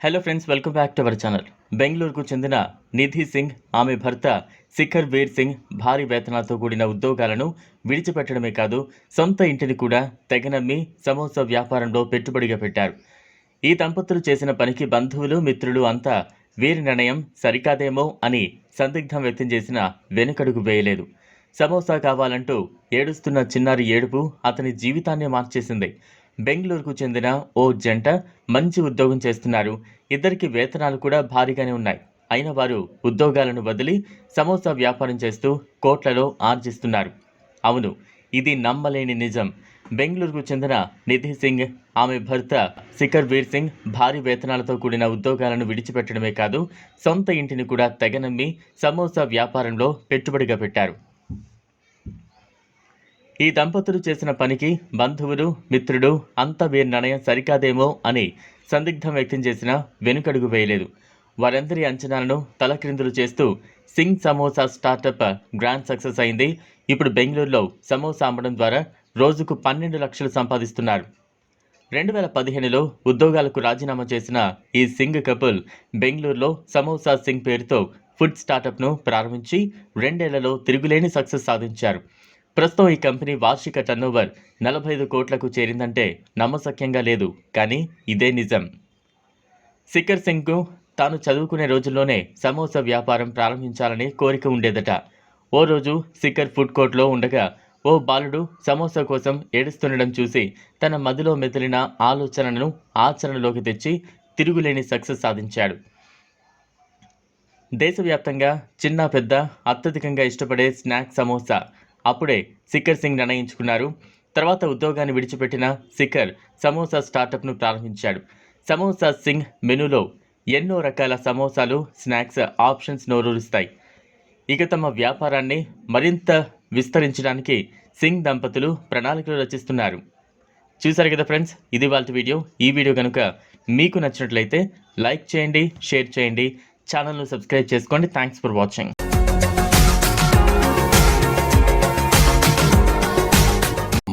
Hello friends welcome back to our channel బెంగళూరుకు చెందిన నిధి సింగ్ ఆమె భర్త శిఖర్ వీర్ సింగ్ భారీ వేతనాలతో కూడిన ఉద్యోగాలను విడిచిపెట్టడమే కాదు సొంత ఇంటిని కూడా తెగనమ్మి సమోసా వ్యాపారంలో పెట్టుబడిగా పెట్టారు. ఈ దంపతులు చేసిన పనికి బంధువులు మిత్రులు అంతా వీరి నిర్ణయం సరికాదేమో అని సందిగ్ధం వ్యక్తం చేసిన వెనుకడుగు వేయలేదు. సమోసా కావాలంటూ ఏడుస్తున్న చిన్నారి ఏడుపు అతని జీవితాన్నే మార్చేసింది. బెంగళూరుకు చెందిన ఓ జంట మంచి ఉద్యోగం చేస్తున్నారు. ఇద్దరికి వేతనాలు కూడా భారీగానే ఉన్నాయి. అయిన వారు ఉద్యోగాలను వదిలి సమోసా వ్యాపారం చేస్తూ కోట్లలో ఆర్జిస్తున్నారు. అవును ఇది నమ్మలేని నిజం. బెంగళూరుకు చెందిన నిధి సింగ్ ఆమె భర్త శిఖర్ వీర్ సింగ్ భారీ వేతనాలతో కూడిన ఉద్యోగాలను విడిచిపెట్టడమే కాదు సొంత ఇంటిని కూడా తెగనమ్మి సమోసా వ్యాపారంలో పెట్టుబడిగా పెట్టారు. ఈ దంపతులు చేసిన పనికి బంధువులు మిత్రుడు అంత వీరి నిర్ణయం సరికాదేమో అని సందిగ్ధం వ్యక్తం చేసిన వెనుకడుగు వేయలేదు. వారందరి అంచనాలను తలక్రిందులు చేస్తూ Singh samosa startup grand success అయింది. ఇప్పుడు బెంగళూరులో సమోసా అమ్మడం ద్వారా రోజుకు పన్నెండు లక్షలు సంపాదిస్తున్నారు. రెండు వేల పదిహేనులో ఉద్యోగాలకు రాజీనామా చేసిన ఈ సింగ్ కపుల్ బెంగళూరులో సమోసా సింగ్ పేరుతో ఫుడ్ స్టార్టప్ను ప్రారంభించి రెండేళ్ళలో తిరుగులేని సక్సెస్ సాధించారు. ప్రస్తుతం ఈ కంపెనీ వార్షిక టర్నోవర్ నలభై ఐదు కోట్లకు చేరిందంటే నమ్మశక్యంగా లేదు కానీ ఇదే నిజం. సిక్కర్ సింగ్కు తాను చదువుకునే రోజుల్లోనే సమోసా వ్యాపారం ప్రారంభించాలని కోరిక ఉండేదట. ఓ రోజు సిక్కర్ ఫుడ్ కోర్ట్లో ఉండగా ఓ బాలుడు సమోసా కోసం ఏడుస్తుండడం చూసి తన మదిలో మెదిలిన ఆలోచనలను ఆచరణలోకి తెచ్చి తిరుగులేని సక్సెస్ సాధించాడు. దేశవ్యాప్తంగా చిన్న పెద్ద అత్యధికంగా ఇష్టపడే స్నాక్ సమోసా అప్పుడే సిక్కర్ సింగ్ నిర్ణయించుకున్నారు. తర్వాత ఉద్యోగాన్ని విడిచిపెట్టిన సిక్కర్ సమోసా స్టార్టప్ను ప్రారంభించాడు. సమోసా సింగ్ మెనూలో ఎన్నో రకాల సమోసాలు స్నాక్స్ ఆప్షన్స్ నోరూరుస్తాయి. ఇక తమ వ్యాపారాన్ని మరింత విస్తరించడానికి సింగ్ దంపతులు ప్రణాళికలు రచిస్తున్నారు. చూసారు కదా ఫ్రెండ్స్ ఇది వాళ్ళ వీడియో. ఈ వీడియో కనుక మీకు నచ్చినట్లయితే లైక్ చేయండి షేర్ చేయండి. ఛానల్ను సబ్స్క్రైబ్ చేసుకోండి. Thanks for watching.